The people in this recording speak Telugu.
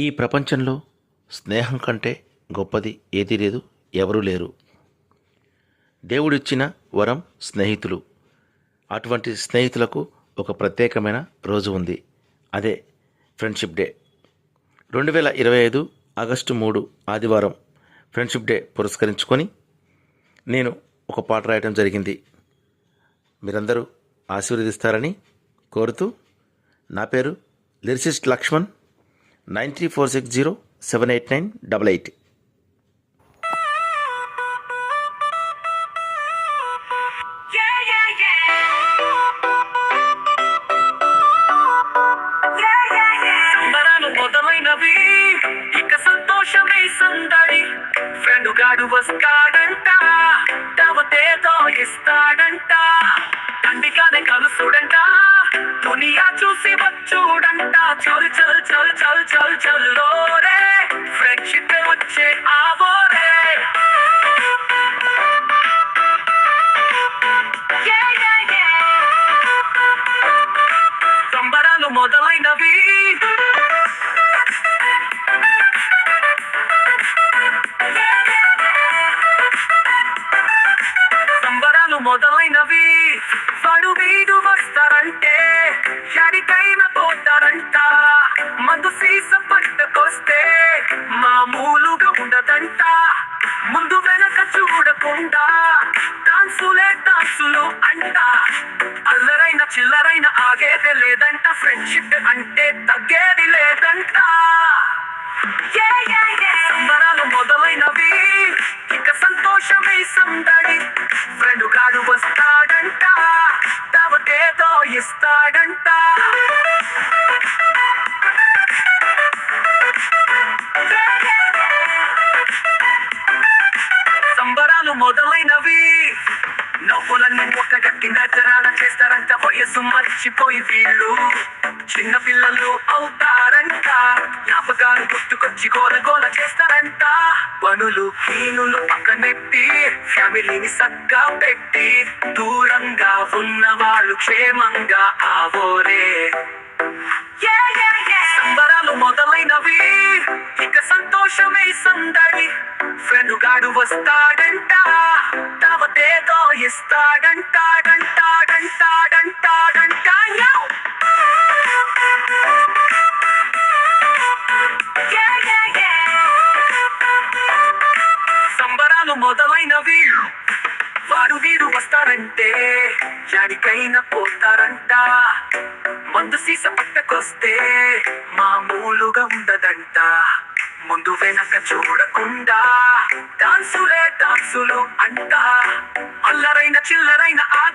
ఈ ప్రపంచంలో స్నేహం కంటే గొప్పది ఏది లేదు ఎవరూ లేరు. దేవుడిచ్చిన వరం స్నేహితులు. అటువంటి స్నేహితులకు ఒక ప్రత్యేకమైన రోజు ఉంది. అదే ఫ్రెండ్షిప్ డే. రెండు వేల ఇరవై ఐదు ఆగస్టు మూడు ఆదివారం ఫ్రెండ్షిప్ డే పురస్కరించుకొని నేను ఒక పాట రాయటం జరిగింది. మీరందరూ ఆశీర్వదిస్తారని కోరుతూ నా పేరు lyricist Lakshman. Nine three four six zero seven eight nine double eight. Yeah, yeah, yeah. సందడి. వస్తాడంట. తవతేదో ఇస్తాడంట. తండ్రిగానే కలుసుడంట. దునియా చూసి వచ్చుడంట. చల్ చల్ చల్ చల్ చల్ చల్లోరే ఫ్రెండ్షిప్ వచ్చే ఆవోరే Yeah, yeah, yeah. సంబరాలు మొదలైనవి సంబరాలు మొదలైనవి పడు వీడు మామూలుగా ఉండదంట. ముందు వెనక చూడకుండా డాన్సులే డాన్సులు అంట. అల్లరైన చిల్లరైన ఆగేదే లేదంట. ఫ్రెండ్షిప్ అంటే తగ్గేది లేదంట. సంబరాలు మొదలైనవి. ఇక సంతోషమే సందడి. ఫ్రెండ్ గాడు వస్తాడంట. తవకేదో ఇస్తాడంట. మూటగట్టి నజరాన చేస్తారంట వయస్సు మర్చిపోయి వీళ్ళు. చిన్న పిల్లలు అవుతారంట జ్ఞాపకాలు గుర్తుకొచ్చి గోల గోల చేస్తారంట. పనులు కీనులు పక్కనెట్టి ఫ్యామిలీని సగ్గా పెట్టి దూరంగా ఉన్న వాళ్ళు క్షేమంగా ఆవోరే. సంబరాలు మొదలైనవి ఇక సంతోషమే సందడి. ఫ్రెండ్ గాడు వస్తాడంట తవతేదో ఇస్తాడంటాడంటాడంటాడంటాడంట పోతారంటే వస్తారంటే పోతారంట. మందు సీస పట్టకొస్తే మామూలుగా ఉండదంట. ముందు వెనక చూడకుండా డాన్సులే డాన్సులు అంట. అల్లరైన చిల్లరైన ఆ